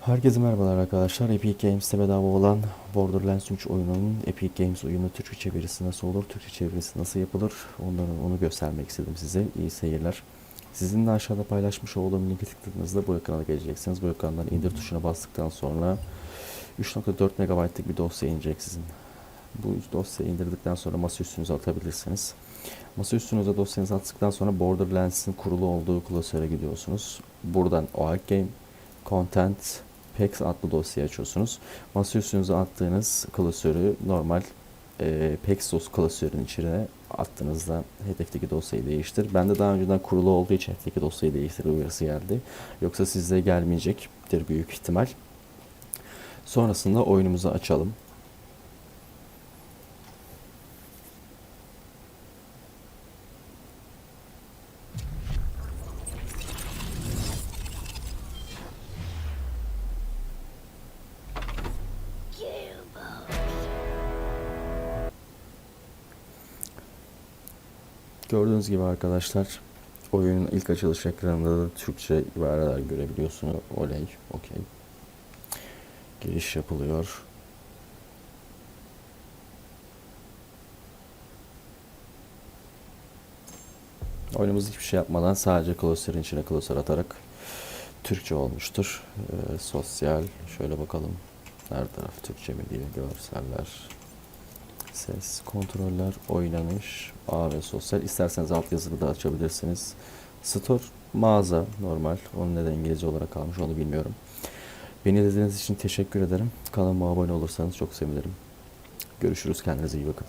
Herkese merhabalar arkadaşlar. Epic Games'te bedava olan Borderlands 3 oyununun Epic Games oyunu Türkçe çevirisi nasıl olur, Türkçe çevirisi nasıl yapılır onları onu göstermek istedim size. İyi seyirler. Sizin de aşağıda paylaşmış olduğum linki tıkladığınızda bu ekrana geleceksiniz. Bu ekrandan indir tuşuna bastıktan sonra 3.4 MB'lık bir dosya inecek sizin. Bu dosyayı indirdikten sonra masa üstünüze atabilirsiniz. Masa üstünüze dosyanızı attıktan sonra Borderlands'in kurulu olduğu klasöre gidiyorsunuz. Buradan OAK Game, Content, PEX adlı dosyayı açıyorsunuz. Masa üstünüze attığınız klasörü normal e, PEX dos klasörün içine attığınızda hedefteki dosyayı değiştir. Bende daha önceden kurulu olduğu için hedefteki dosyayı değiştir uyarısı geldi. Yoksa sizde gelmeyecektir büyük ihtimal. Sonrasında oyunumuzu açalım. Gördüğünüz gibi arkadaşlar oyunun ilk açılış ekranında da Türkçe ibareler görebiliyorsunuz. Oley, okey. Giriş yapılıyor. Oyunumuz hiçbir şey yapmadan sadece klasörün içine klasör atarak Türkçe olmuştur. Ee, sosyal, şöyle bakalım. Her taraf Türkçe mi diye görseller. Ses, kontroller, oynanış, ağ ve sosyal. İsterseniz altyazılı da açabilirsiniz. Store, mağaza normal. Onun neden İngilizce olarak kalmış onu bilmiyorum. Beni izlediğiniz için teşekkür ederim. Kanalıma abone olursanız çok sevinirim. Görüşürüz. Kendinize iyi bakın.